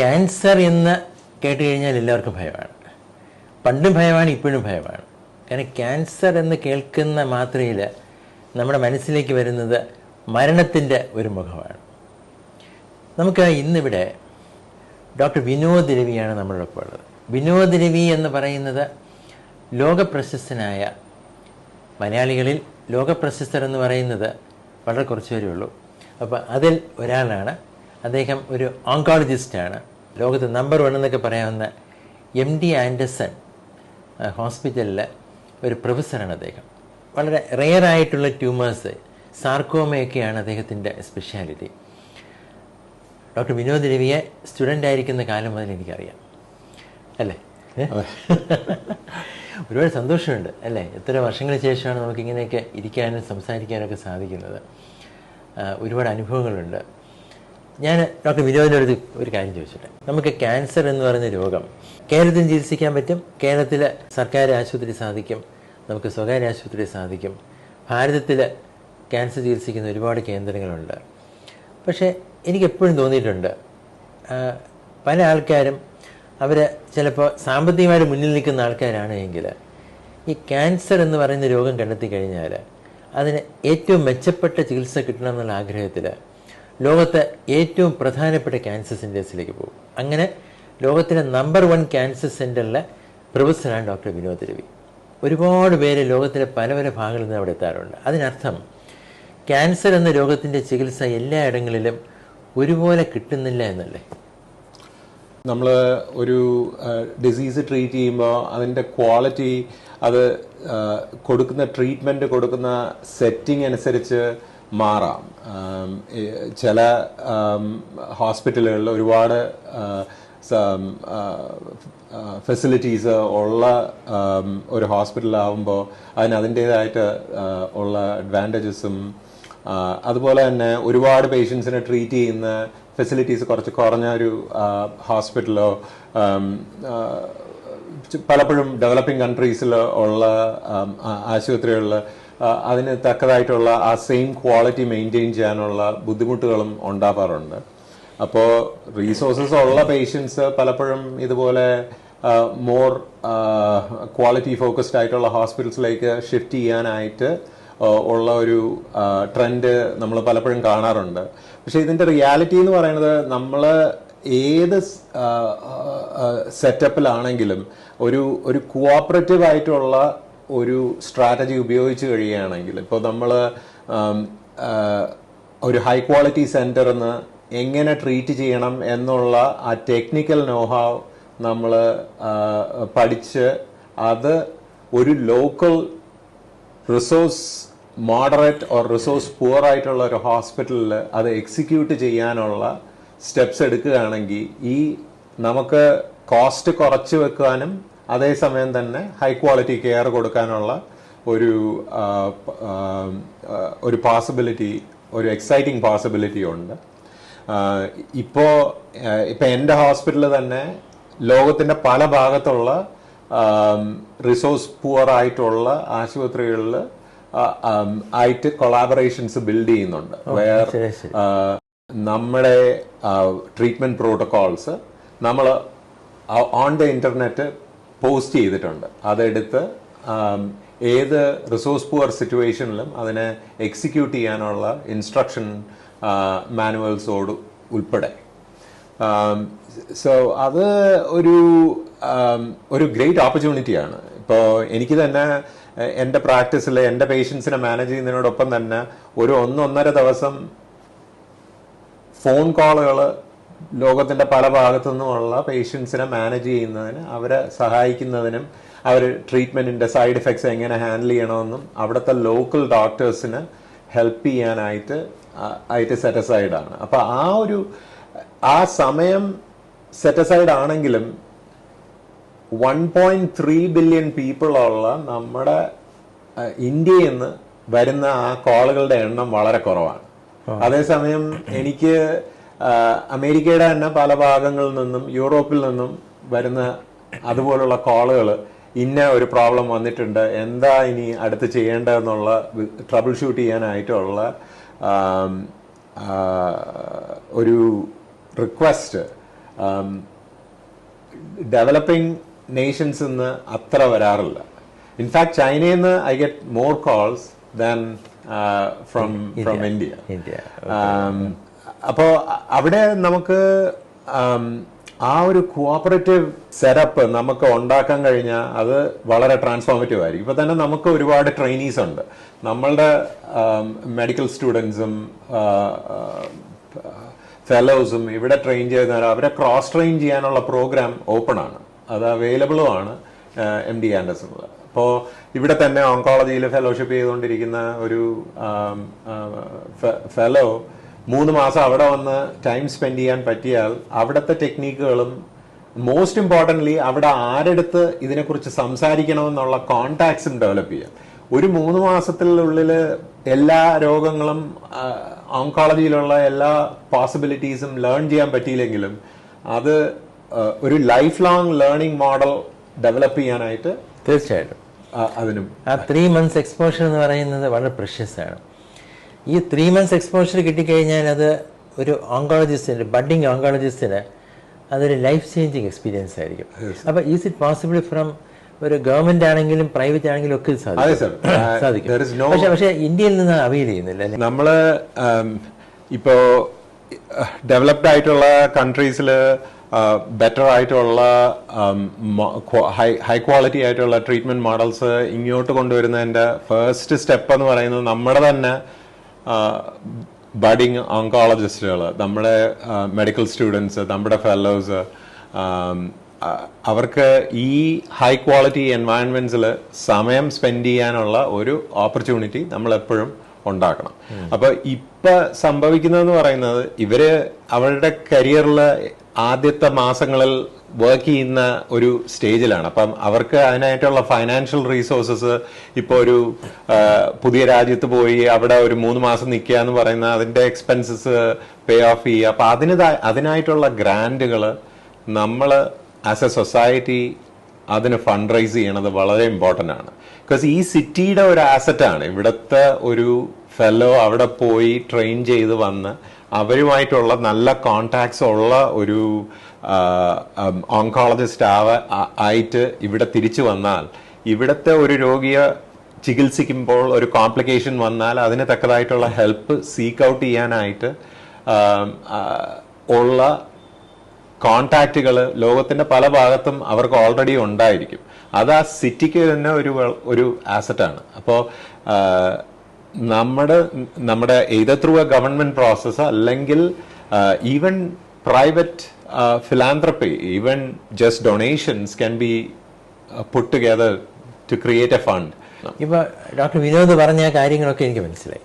Cancer എന്ന് കേട്ട് കഴിഞ്ഞാൽ എല്ലാവർക്കും ഭയമാണ്. പണ്ടും ഭയമാണ് ഇപ്പോഴും ഭയമാണ്. കാരണം ക്യാൻസർ എന്ന് കേൾക്കുന്ന മാത്രയിൽ നമ്മുടെ മനസ്സിലേക്ക് വരുന്നത് മരണത്തിന്റെ ഒരു മുഖമാണ്. നമുക്ക് ഇന്നിവിടെ ഡോക്ടർ വിനോദ് രവിയാണ് നമ്മളോടൊപ്പം ഉള്ളത്. വിനോദ് രവി എന്ന് പറയുന്നത് ലോകപ്രശസ്തനായ മലയാളികളിൽ ലോകപ്രശസ്തർ എന്ന് പറയുന്നത് വളരെ കുറച്ച് പേരേ ഉള്ളൂ. അപ്പോൾ അതിൽ ഒരാളാണ്. അദ്ദേഹം ഒരു ഓങ്കോളജിസ്റ്റാണ് ലോകത്ത് നമ്പർ വൺ എന്നൊക്കെ പറയാവുന്ന എം ഡി ആൻഡസൺ ഹോസ്പിറ്റലിൽ ഒരു പ്രൊഫസറാണ് അദ്ദേഹം. വളരെ റെയർ ആയിട്ടുള്ള ട്യൂമേഴ്സ് സാർക്കോമയൊക്കെയാണ് അദ്ദേഹത്തിന്റെ സ്പെഷ്യാലിറ്റി ഡോക്ടർ വിനോദ് രവിയെ സ്റ്റുഡന്റ് ആയിരിക്കുന്ന കാലം മുതൽ എനിക്കറിയാം. അല്ലേ? ഒരുപാട് സന്തോഷമുണ്ട് അല്ലേ? എത്ര വർഷങ്ങൾക്ക് ശേഷമാണ് നമുക്ക് ഇങ്ങനെയൊക്കെ ഇരിക്കാനും സംസാരിക്കാനൊക്കെ സാധിക്കുന്നത്. ഒരുപാട് അനുഭവങ്ങളുണ്ട്. ഞാൻ ഡോക്ടർ വിനോദിന്റെ അടുത്ത് ഒരു കാര്യം ചോദിച്ചോട്ടെ? നമുക്ക് ക്യാൻസർ എന്ന് പറയുന്ന രോഗം കേരളത്തിൽ ചികിത്സിക്കാൻ പറ്റും കേരളത്തിലെ സർക്കാർ ആശുപത്രി സാധിക്കും നമുക്ക് സ്വകാര്യ ആശുപത്രി സാധിക്കും. ഭാരതത്തിൽ ക്യാൻസർ ചികിത്സിക്കുന്ന ഒരുപാട് കേന്ദ്രങ്ങളുണ്ട്. പക്ഷേ എനിക്ക് എപ്പോഴും തോന്നിയിട്ടുണ്ട് പല ആൾക്കാരും അവർ ചിലപ്പോൾ സാമ്പത്തികമായിട്ട് മുന്നിൽ നിൽക്കുന്ന ആൾക്കാരാണ് എങ്കിൽ ഈ ക്യാൻസർ എന്ന് പറയുന്ന രോഗം കണ്ടെത്തി കഴിഞ്ഞാൽ അതിന് ഏറ്റവും മെച്ചപ്പെട്ട ചികിത്സ കിട്ടണം എന്നുള്ള ആഗ്രഹത്തിൽ ലോകത്തെ ഏറ്റവും പ്രധാനപ്പെട്ട ക്യാൻസർ സെന്റേഴ്സിലേക്ക് പോകും. അങ്ങനെ ലോകത്തിലെ നമ്പർ വൺ ക്യാൻസർ സെന്ററിലെ പ്രൊഫസറാണ് ഡോക്ടർ വിനോദ് രവി. ഒരുപാട് പേര് ലോകത്തിലെ പല പല ഭാഗങ്ങളിൽ നിന്ന് അവിടെ എത്താറുണ്ട്. അതിനർത്ഥം ക്യാൻസർ എന്ന രോഗത്തിന്റെ ചികിത്സ എല്ലാ ഇടങ്ങളിലും ഒരുപോലെ കിട്ടുന്നില്ല എന്നല്ലേ? നമ്മൾ ഒരു ഡിസീസ് ട്രീറ്റ് ചെയ്യുമ്പോൾ അതിന്റെ ക്വാളിറ്റി അത് കൊടുക്കുന്ന ട്രീറ്റ്മെന്റ് കൊടുക്കുന്ന സെറ്റിംഗ് അനുസരിച്ച് മാറാം. ചില ഹോസ്പിറ്റലുകളിൽ ഒരുപാട് ഫെസിലിറ്റീസ് ഉള്ള ഒരു ഹോസ്പിറ്റലാവുമ്പോൾ അതിന് അതിന്റേതായിട്ട് ഉള്ള അഡ്വാന്റേജസും അതുപോലെ തന്നെ ഒരുപാട് പേഷ്യൻസിനെ ട്രീറ്റ് ചെയ്യുന്ന ഫെസിലിറ്റീസ് കുറച്ച് കുറഞ്ഞ ഒരു ഹോസ്പിറ്റലോ പലപ്പോഴും ഡെവലപ്പിംഗ് കൺട്രീസിൽ ഉള്ള ആശുപത്രികളിൽ അതിന് തക്കതായിട്ടുള്ള ആ സെയിം ക്വാളിറ്റി മെയിന്റെയിൻ ചെയ്യാനുള്ള ബുദ്ധിമുട്ടുകളും ഉണ്ടാവാറുണ്ട്. അപ്പോൾ റീസോഴ്സസ് ഉള്ള പേഷ്യൻസ് പലപ്പോഴും ഇതുപോലെ മോർ ക്വാളിറ്റി ഫോക്കസ്ഡ് ആയിട്ടുള്ള ഹോസ്പിറ്റൽസിലേക്ക് ഷിഫ്റ്റ് ചെയ്യാനായിട്ട് ഉള്ള ഒരു ട്രെൻഡ് നമ്മൾ പലപ്പോഴും കാണാറുണ്ട്. പക്ഷേ ഇതിന്റെ റിയാലിറ്റി എന്ന് പറയുന്നത് നമ്മൾ ഏത് സെറ്റപ്പിലാണെങ്കിലും ഒരു ഒരു കോഓപ്പറേറ്റീവ് ആയിട്ടുള്ള ഒരു സ്ട്രാറ്റജി ഉപയോഗിച്ച് കഴിയുകയാണെങ്കിൽ ഇപ്പോൾ നമ്മൾ ഒരു ഹൈ ക്വാളിറ്റി സെന്ററിന്ന് എങ്ങനെ ട്രീറ്റ് ചെയ്യണം എന്നുള്ള ആ ടെക്നിക്കൽ നോഹാവ് നമ്മൾ പഠിച്ച് അത് ഒരു local resource moderate or resource poor ആയിട്ടുള്ള ഒരു ഹോസ്പിറ്റലിൽ അത് എക്സിക്യൂട്ട് ചെയ്യാനുള്ള സ്റ്റെപ്സ് എടുക്കുകയാണെങ്കിൽ ഈ നമുക്ക് കോസ്റ്റ് കുറച്ച് വെക്കാനും അതേസമയം തന്നെ ഹൈ ക്വാളിറ്റി കെയർ കൊടുക്കാനുള്ള ഒരു ഒരു പോസിബിലിറ്റി ഒരു എക്സൈറ്റിംഗ് പോസിബിലിറ്റി ഉണ്ട് ഇപ്പോൾ ഇപ്പം എന്റെ ഹോസ്പിറ്റൽ ഹോസ്പിറ്റലിൽ തന്നെ ലോകത്തിന്റെ പല ഭാഗത്തുള്ള റിസോഴ്സ് പുവർ ആയിട്ടുള്ള ആശുപത്രികളിൽ ആയിട്ട് കൊളാബറേഷൻസ് ബിൽഡ് ചെയ്യുന്നുണ്ട് വേർ. നമ്മുടെ ട്രീറ്റ്മെന്റ് പ്രോട്ടോകോൾസ് നമ്മൾ ഓൺ ദ ഇന്റർനെറ്റ് പോസ്റ്റ് ചെയ്തിട്ടുണ്ട്. അതെടുത്ത് ഏത് റിസോഴ്സ് പുവർ സിറ്റുവേഷനിലും അതിനെ എക്സിക്യൂട്ട് ചെയ്യാനുള്ള ഇൻസ്ട്രക്ഷൻ മാനുവൽസോട് ഉൾപ്പെടെ. സോ അത് ഒരു ഒരു ഗ്രേറ്റ് ഓപ്പർച്യൂണിറ്റിയാണ് ഇപ്പോൾ എനിക്ക് തന്നെ എന്റെ പ്രാക്ടീസിൽ എന്റെ പേഷ്യൻസിനെ മാനേജ് ചെയ്യുന്നതിനോടൊപ്പം തന്നെ ഒരു ഒന്നൊന്നര ദിവസം ഫോൺ കോളുകൾ ലോകത്തിന്റെ പല ഭാഗത്തു നിന്നുമുള്ള പേഷ്യൻസിനെ മാനേജ് ചെയ്യുന്നതിന് അവരെ സഹായിക്കുന്നതിനും അവർ ട്രീറ്റ്മെന്റിന്റെ സൈഡ് എഫക്ട്സ് എങ്ങനെ ഹാൻഡിൽ ചെയ്യണമെന്നും അവിടുത്തെ ലോക്കൽ ഡോക്ടേഴ്സിന് ഹെൽപ്പ് ചെയ്യാനായിട്ട് ആയിട്ട് സെറ്റസൈഡ് ആണ്. അപ്പോൾ ആ ഒരു ആ സമയം സെറ്റസൈഡ് ആണെങ്കിലും വൺ പോയിന്റ് ത്രീ ബില്യൺ പീപ്പിളുള്ള നമ്മുടെ ഇന്ത്യയിൽ നിന്ന് വരുന്ന ആ കോളുകളുടെ എണ്ണം വളരെ കുറവാണ്. അതേസമയം എനിക്ക് അമേരിക്കയുടെ തന്നെ പല ഭാഗങ്ങളിൽ നിന്നും യൂറോപ്പിൽ നിന്നും വരുന്ന അതുപോലുള്ള കോളുകൾ ഇന്ന ഒരു പ്രോബ്ലം വന്നിട്ടുണ്ട് എന്താ ഇനി അടുത്ത് ചെയ്യേണ്ടതെന്നുള്ള ട്രബിൾ ഷൂട്ട് ചെയ്യാനായിട്ടുള്ള ഒരു റിക്വസ്റ്റ് ഡെവലപ്പിംഗ് നേഷൻസ് നിന്ന് അത്ര വരാറില്ല. ഇൻഫാക്ട് ചൈനയിൽ നിന്ന് I get more calls than from from India. India അപ്പോ അവിടെ നമുക്ക് ആ ഒരു കോപ്പറേറ്റീവ് സെറ്റപ്പ് നമുക്ക് ഉണ്ടാക്കാൻ കഴിഞ്ഞാൽ അത് വളരെ ട്രാൻസ്ഫോർമേറ്റീവ് ആയിരിക്കും. ഇപ്പൊ തന്നെ നമുക്ക് ഒരുപാട് ട്രെയിനീസ് ഉണ്ട്. നമ്മളുടെ മെഡിക്കൽ സ്റ്റുഡൻസും ഫെലോസും ഇവിടെ ട്രെയിൻ ചെയ്യുന്നവർ അവരെ ക്രോസ് ട്രെയിൻ ചെയ്യാനുള്ള പ്രോഗ്രാം ഓപ്പൺ ആണ്. അത് അവൈലബിളും ആണ് എം ഡി ആൻഡേഴ്സിനുള്ള അപ്പോൾ ഇവിടെ തന്നെ ഓങ്കോളജിയിൽ ഫെലോഷിപ്പ് ചെയ്തുകൊണ്ടിരിക്കുന്ന ഒരു ഫെലോ മൂന്ന് മാസം അവിടെ വന്ന് ടൈം സ്പെൻഡ് ചെയ്യാൻ പറ്റിയാൽ അവിടുത്തെ ടെക്നീക്കുകളും മോസ്റ്റ് ഇമ്പോർട്ടന്റ്ലി അവിടെ ആരെടുത്ത് ഇതിനെക്കുറിച്ച് സംസാരിക്കണമെന്നുള്ള കോണ്ടാക്ട്സും ഡെവലപ്പ് ചെയ്യാം. ഒരു മൂന്ന് മാസത്തിനുള്ളിൽ എല്ലാ രോഗങ്ങളും ഓങ്കോളജിയിലുള്ള എല്ലാ പോസിബിലിറ്റീസും ലേൺ ചെയ്യാൻ പറ്റിയില്ലെങ്കിലും അത് ഒരു life long learning model develop ചെയ്യാനായിട്ട് തീർച്ചയായിട്ടും. അതിനും ആ ത്രീ മന്ത്സ് എക്സ്പോഷർ എന്ന് പറയുന്നത് വളരെ പ്രഷ്യസ് ആണ്. ഈ ത്രീ മന്ത്സ് എക്സ്പോഷർ കിട്ടിക്കഴിഞ്ഞാൽ അത് ഒരു ഓങ്കോളജിസ്റ്റിന് ബഡിങ് ഓങ്കോളജിസ്റ്റിന് അതൊരു ലൈഫ് ചേഞ്ചിങ് എക്സ്പീരിയൻസ് ആയിരിക്കും. അപ്പോൾ ഈസ് ഇറ്റ് പോസിബിൾ ഫ്രം ഒരു ഗവൺമെന്റ് ആണെങ്കിലും പ്രൈവറ്റ് ആണെങ്കിലും ഒക്കെ സാധിക്കും? is പക്ഷേ പക്ഷേ ഇന്ത്യയിൽ നിന്ന് അവൈൽ ചെയ്യുന്നില്ല നമ്മൾ നമ്മൾ ഇപ്പോ ഡെവലപ്ഡ് ആയിട്ടുള്ള കൺട്രീസിൽ ബെറ്റർ ആയിട്ടുള്ള ഹൈ ക്വാളിറ്റി ആയിട്ടുള്ള ട്രീറ്റ്മെന്റ് മോഡൽസ് ഇങ്ങോട്ട് കൊണ്ടുവരുന്നതിന്റെ ഫസ്റ്റ് സ്റ്റെപ്പ് എന്ന് പറയുന്നത് നമ്മുടെ തന്നെ ബഡിങ് ഓങ്കോളജിസ്റ്റുകൾ നമ്മുടെ മെഡിക്കൽ സ്റ്റുഡൻസ് നമ്മുടെ ഫെല്ലോസ് അവർക്ക് ഈ ഹൈ ക്വാളിറ്റി എൻവയൺമെന്റ്സിൽ സമയം സ്പെൻഡ് ചെയ്യാനുള്ള ഒരു ഓപ്പർച്യൂണിറ്റി നമ്മൾ എപ്പോഴും ഉണ്ടാക്കണം അപ്പോൾ ഇപ്പൊ സംഭവിക്കുന്നതെന്ന് പറയുന്നത് ഇവർ അവരുടെ കരിയറിൽ ആദ്യത്തെ മാസങ്ങളിൽ വർക്ക് ചെയ്യുന്ന ഒരു സ്റ്റേജിലാണ്. അപ്പം അവർക്ക് അതിനായിട്ടുള്ള ഫൈനാൻഷ്യൽ റീസോഴ്സസ് ഇപ്പോൾ ഒരു പുതിയ രാജ്യത്ത് പോയി അവിടെ ഒരു മൂന്ന് മാസം നിൽക്കുക എന്ന് പറയുന്ന അതിന്റെ എക്സ്പെൻസസ് പേ ഓഫ് ചെയ്യുക. അപ്പം അതിന് അതിനായിട്ടുള്ള ഗ്രാൻഡുകൾ നമ്മൾ ആസ് എ സൊസൈറ്റി അതിന് ഫണ്ട് റൈസ് ചെയ്യണത് വളരെ ഇമ്പോർട്ടന്റ് ആണ്. ബിക്കോസ് ഈ സിറ്റിയുടെ ഒരു ആസറ്റാണ് ഇവിടുത്തെ ഒരു ഫെലോ അവിടെ പോയി ട്രെയിൻ ചെയ്ത് വന്ന് അവരുമായിട്ടുള്ള നല്ല കോണ്ടാക്ട്സ് ഉള്ള ഒരു ഓങ്കോളജിസ്റ്റ് ആവ ആയിട്ട് ഇവിടെ തിരിച്ചു വന്നാൽ ഇവിടുത്തെ ഒരു രോഗിയെ ചികിത്സിക്കുമ്പോൾ ഒരു കോംപ്ലിക്കേഷൻ വന്നാൽ അതിന് തക്കതായിട്ടുള്ള ഹെൽപ്പ് സീക്ക് ഔട്ട് ചെയ്യാനായിട്ട് ഉള്ള കോണ്ടാക്റ്റുകൾ ലോകത്തിന്റെ പല ഭാഗത്തും അവർക്ക് ഓൾറെഡി ഉണ്ടായിരിക്കും. അത് ആ സിറ്റിക്ക് തന്നെ ഒരു ഒരു ആസറ്റാണ് അപ്പോൾ നമ്മുടെ നമ്മുടെ either through a government process അല്ലെങ്കിൽ even private philanthropy even just donations can be put together to create a fund ഇപ്പൊ ഡോക്ടർ വിനോദ് പറഞ്ഞ കാര്യങ്ങളൊക്കെ എനിക്ക് മനസ്സിലായി.